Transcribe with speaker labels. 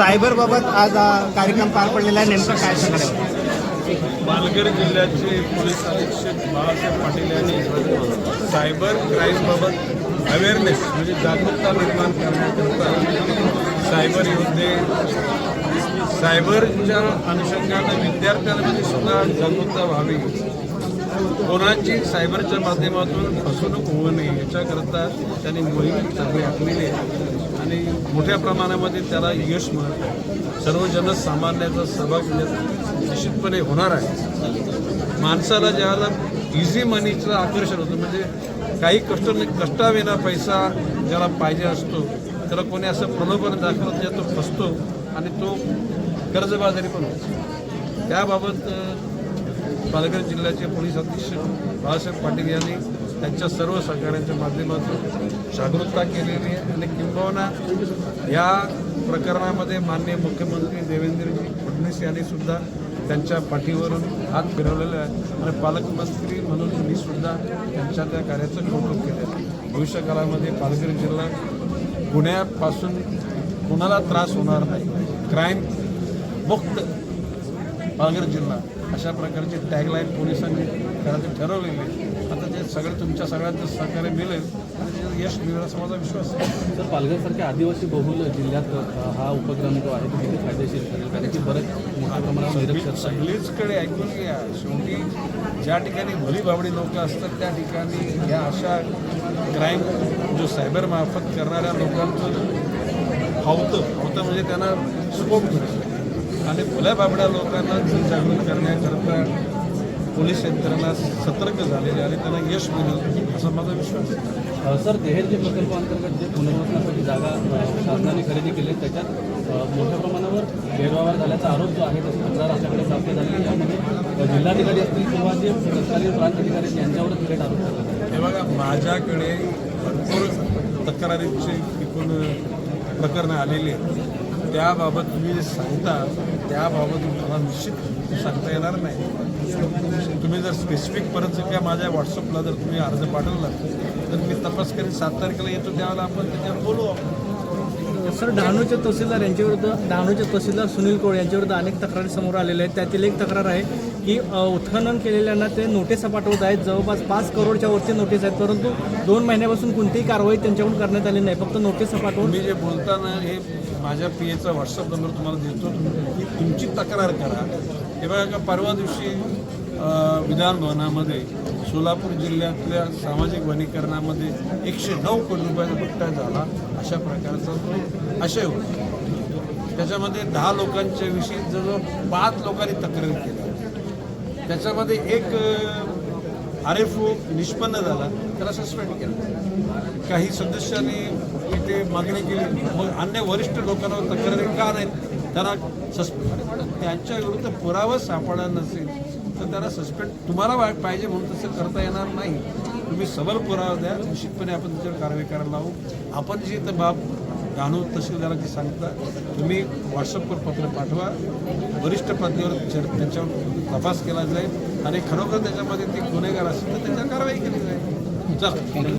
Speaker 1: सायबरबाबत आज कार्यक्रम पार पडलेला आहे. नेमकं काय सांगणार आहे?
Speaker 2: पालघर जिल्ह्याचे पोलीस अधीक्षक बाळासाहेब पाटील यांनी सायबर क्राईमबाबत अवेअरनेस म्हणजे जागरूकता निर्माण करण्याकरता सायबर योद्धे सायबरच्या अनुषंगाने विद्यार्थ्यांमध्ये म्हणजे सुद्धा जागरूकता व्हावी. कोणाची सायबरच्या माध्यमातून फसवणूक होऊ नये याच्याकरता त्यांनी मोहीम चांगली आखलेली आहे. मोठ्या प्रमाणामध्ये त्याला यश मिळत आहे. सर्व जनसामान्याचा सहभाग निश्चितपणे होणार आहे. माणसाला ज्याला इझी मनीचं आकर्षण होतं म्हणजे काही कष्ट नाही कष्टाविना पैसा ज्याला पाहिजे असतो त्याला कोणी असं प्रलोभन दाखवत नाही तो फसतो आणि तो कर्जबाजारी पण होतो. त्याबाबत पालघर जिल्ह्याचे पोलीस अधीक्षक बाळासाहेब पाटील यांनी त्यांच्या सर्व सहकार्यांच्या माध्यमातून जागरूकता केलेली आहे. आणि किंबहुना या प्रकरणामध्ये माननीय मुख्यमंत्री देवेंद्रजी फडणवीस यांनी सुद्धा त्यांच्या पाठीवरून हात फिरवलेला आहे आणि पालकमंत्री म्हणून मी सुद्धा त्यांच्या त्या कार्याचं कौतुक केलं आहे. भविष्यकाळामध्ये पालघर जिल्हा गुन्ह्यापासून कोणाला त्रास होणार नाही. क्राईम मुक्त पालघर जिल्हा. अशा प्रकारची टॅगलाईन पोलिसांनी करायचं ठरवलेली आहे. आता ते सगळं तुमच्या सगळ्यांचं सहकार्य मिळेल आणि त्याच्यात यश मिळेल असा माझा विश्वास आहे.
Speaker 3: सर पालघरसारख्या आदिवासी बहुल जिल्ह्यात हा उपक्रम जो आहे तो किती फायदेशीर ठरेल? कारण की बरेच मोठ्या प्रमाणात.
Speaker 2: सगळीचकडे ऐकून घ्या. शेवटी ज्या ठिकाणी भली भावडी लोक असतात त्या ठिकाणी या अशा क्राईम जो सायबर मार्फत करणाऱ्या लोकांचं फावतं फावतं म्हणजे त्यांना स्कोप मिळतो आणि भल्या बाबड्या लोकांना जागृत करण्याकरता पोलीस यंत्रणा सतर्क झालेली आणि त्यांना यश मिळेल असा माझा विश्वास आहे
Speaker 3: सर देहेरजी प्रकल्पाअंतर्गत जे पुनर्वसनासाठी जागा शासनाने खरेदी केली त्याच्यात मोठ्या प्रमाणावर गैरव्यवहार झाल्याचा आरोप जो आहे त्याची तक्रार आपल्याकडे प्राप्त झाली. यामध्ये जिल्हाधिकारी असतील किंवा जे तत्कालीन प्रांताधिकारी आहेत, यांच्यावरच थेट आरोप आहेत.
Speaker 2: हे बघा माझ्याकडे भरपूर तक्रारीची एकूण प्रकरणं आलेली आहेत त्याबाबत तुम्ही जे सांगता त्याबाबत मला निश्चित सांगता येणार नाही. तुम्ही जर स्पेसिफिक परत जर काय माझ्या व्हॉट्सअपला जर तुम्ही अर्ज पाठवला तर मी तपास करीन सात तारखेला येतो त्यावेळेला आपण त्याच्यावर बोलू आपण.
Speaker 4: सर डहाणूचे तहसीलदार यांच्याविरुद्ध डहाणूचे तहसीलदार सुनील कोळ यांच्याविरुद्ध अनेक तक्रारी समोर आलेल्या आहेत. त्यातील एक तक्रार आहे की उत्खनन केलेल्यांना ते नोटिसा पाठवत आहेत. जवळपास पाच करोडच्या वरती नोटीस आहेत परंतु दोन महिन्यापासून कोणतीही कारवाई त्यांच्याकडून करण्यात आली नाही. फक्त नोटीस पाठवून
Speaker 2: मी जे बोलताना हे माझ्या पी एचा व्हॉट्सअप नंबर तुम्हाला देतो. तुम्ही तुमची तक्रार करा. हे बघा का परवा दिवशी विधानभवनामध्ये विधान भवनामध्ये सोलापूर जिल्ह्यातल्या सामाजिक वनीकरणामध्ये एकशे नऊ कोटी रुपयाचा भट्टा झाला अशा प्रकारचा तो आशय होता. त्याच्यामध्ये दहा लोकांच्या विषयी जवळजवळ पाच लोकांनी तक्रार केली. त्याच्यामध्ये एक आर एफ ओ निष्पन्न झाला त्याला सस्पेंड केलं. काही सदस्यांनी इथे मागणी केली. मग अन्य वरिष्ठ लोकांवर तक्रारी का नाहीत? त्यांना सस्पेंड त्यांच्या विरुद्ध पुरावा सापडला नसेल. तर त्याला सस्पेंड तुम्हाला पाहिजे म्हणून तसं करता येणार नाही. तुम्ही सबल पुरावा द्या निश्चितपणे आपण त्याच्यावर कारवाई करायला लावू. आपण जी इथं बाब जाणून तहसीलदाराची सांगता तुम्ही व्हॉट्सअपवर पत्र पाठवा. वरिष्ठ पातळीवर त्याच्यावर तपास केला जाईल आणि खरोखर त्याच्यामध्ये ते गुन्हेगार असतील तर त्याच्यावर कारवाई केली जाईल. चला